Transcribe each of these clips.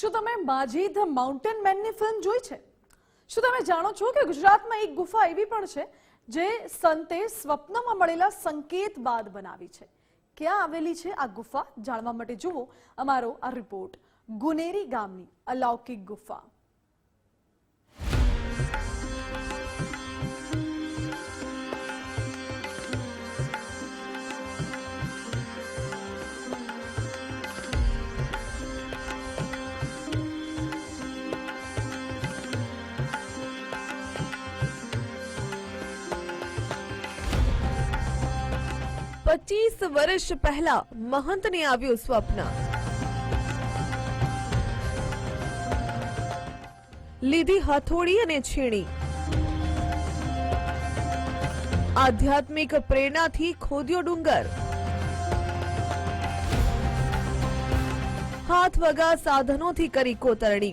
શું તમે માજી ધ માઉન્ટેન મેનની ફિલ્મ જોઈ છે? શું તમે જાણો છો કે ગુજરાતમાં એક ગુફા એવી પણ છે જે સંતે સ્વપ્નમાં મળેલા સંકેત બાદ બનાવી છે? ક્યાં આવેલી છે આ ગુફા? જાણવા માટે જુઓ અમારો આ રિપોર્ટ. ગુનેરી ગામની અલૌકિક ગુફા. પચીસ વર્ષ પહેલા મહંતને આવ્યું સ્વપ્ન લીધી હથોડી અને છીણી આધ્યાત્મિક પ્રેરણાથી ખોદ્યો ડુંગર હાથ વગા સાધનોથી કરી કોતરણી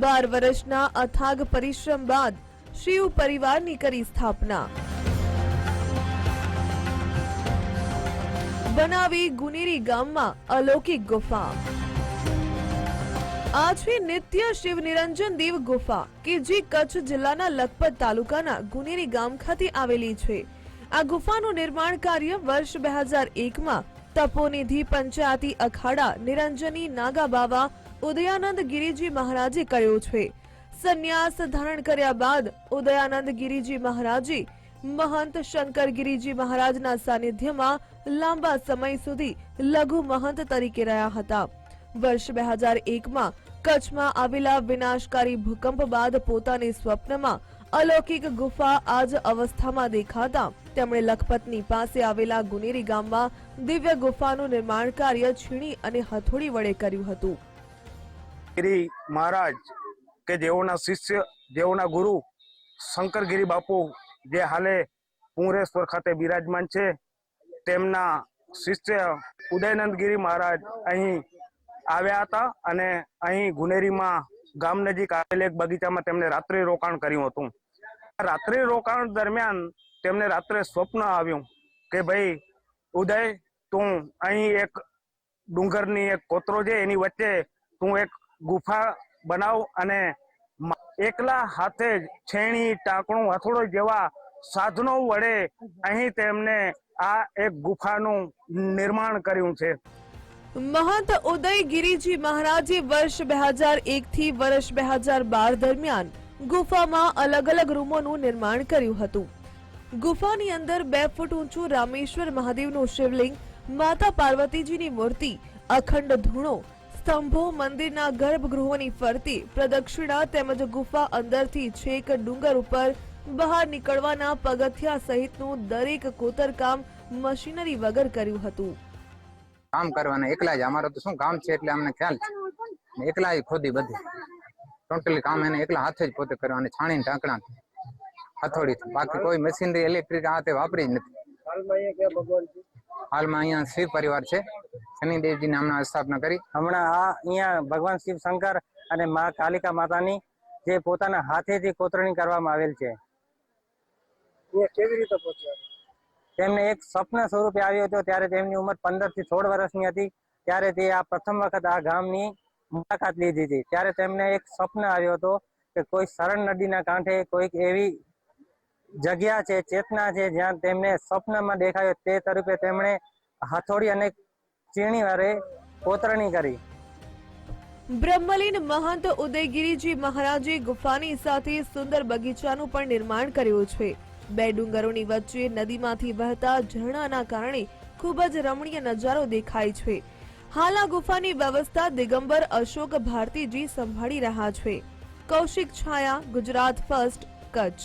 બાર વર્ષના અથાગ પરિશ્રમ બાદ શિવ પરિવારની કરી સ્થાપના. બનાવી ગુનેરી ગામમાં અલૌકિક ગુફા. આ નિત્ય શિવ નિરંજન દેવ ગુફા, કે જે કચ્છ જિલ્લાના લખપત તાલુકાના ગુનેરી ગામ ખાતે આવેલી છે. આ ગુફાનું નિર્માણ કાર્ય વર્ષ બે હજાર એકમાં તપોનિધિ પંચાયતી અખાડા નિરંજની નાગા બાવા ઉદયાનંદ ગિરિજી મહારાજે કર્યો છે. સંન્યાસ ધારણ કર્યા બાદ ઉદયાનંદ ગિરિજી મહારાજે મહંત શંકર ગિરિજી મહારાજના સાનિધ્યમાં લાંબા સમય સુધી લઘુ મહંત તરીકે રહ્યા હતા. વર્ષ બે હજાર એકમાં કચ્છમાં આવેલા વિનાશકારી ભૂકંપ બાદ પોતાની સ્વપ્નમાં અલૌકિક ગુફા આજ અવસ્થામાં દેખાતા તેમણે લખપતની પાસે આવેલા ગુનેરી ગામમાં દિવ્ય ગુફાનું નિર્માણ કાર્ય છીણી અને હથોડી વડે કર્યું હતું. મહારાજ કે જેઓના શિષ્ય, જેઓના ગુરુ શંકરગીરી બાપુ જે હાલે પુંગરેશ્વર ખાતે બિરાજમાન છે, તેમના શિષ્ય ઉદયનંદગીરી મહારાજ અહીં આવ્યા હતા અને અહીં ગુનેરીમાં ગામ નજીક આવેલ એક બગીચામાં તેમણે રાત્રિ રોકાણ કર્યું હતું. રાત્રિ રોકાણ દરમિયાન તેમને રાત્રે સ્વપ્ન આવ્યું કે ભાઈ, ઉદય, તું અહીં એક ડુંગરની એક કોતરો છે, એની વચ્ચે તું એક ગુફા બનાવ અને એકલા હાથે છેણી, ટાંકણું, હથોડો જેવા સાધનો વડે અહીં તેમને આ એક ગુફાનું નિર્માણ કર્યું છે. મહંત ઉદય ગિરીજી મહારાજે વર્ષ બે હજાર એક થી વર્ષ બે હજાર બાર દરમિયાન ગુફામાં અલગ અલગ રૂમોનું નિર્માણ કર્યું હતું. ગુફાની અંદર બે ફૂટ ઊંચું રામેશ્વર મહાદેવનું શિવલિંગ, માતા પાર્વતીજીની મૂર્તિ, અખંડ ધૂણો સ્તંભો મંદિરના ગર્ભગૃહોની ફરતી પ્રદક્ષિણા તેમજ ગુફા અંદરથી છેક ડુંગર ઉપર બહાર નીકળવાના પગથિયા સહિતનું દરેક કોતરકામ મશીનરી વગર કર્યું હતું. કામ કરવાના, એકલા જ. અમારો તો શું કામ છે એટલે અમને ખ્યાલ છે. એકલા ખોદી બધી. ટોટલી કામ એને એકલા હાથે જ પોતે કરવાનું છાણીને ઢાંકણા હથોડી બાકી કોઈ મશીનરી ઇલેક્ટ્રિક આ તે વાપરી નથી. હાલમાં અહીંયા શિવ પરિવાર છે. શનિદેવજીને નામના સ્થાપના કરી. હમણાં આ અહીંયા ભગવાન શિવ શંકર અને મા કાલિકા માતાની જે પોતાના હાથેથી કોતરણી કરવામાં આવેલ છે. કેવી રીતે તેમને એક સ્વપ્ન સ્વરૂપે આવ્યો હતો ત્યારે તેમની ઉંમર પંદરથી સોળ વર્ષની હતી. ત્યારે તે આ પ્રથમ વખત આ ગામની મુલાકાત લીધી હતી. ત્યારે તેમને એક સ્વપ્ન આવ્યો હતો કે કોઈ સરણ નદીના કાંઠે કોઈક એવી જગ્યા છે ચેતના છે જ્યાં તેમને સ્વપ્નમાં દેખાયો. તે તરફે તેમણે હથોડી અને ચીણી વારે કોતરણી કરી. બ્રહ્મલીન મહંત ઉદયગીરીજી મહારાજે ગુફાની સાથે સુંદર બગીચાનું પણ નિર્માણ કર્યું છે. બે ડુંગરોની વચ્ચે નદીમાંથી વહેતા ઝરણાના કારણે ખૂબ જ રમણીય નજારો દેખાય છે. હાલ આ ગુફાની વ્યવસ્થા દિગંબર અશોક ભારતીજી સંભાળી રહ્યા છે. કૌશિક છાયા, ગુજરાત ફર્સ્ટ, કચ્છ.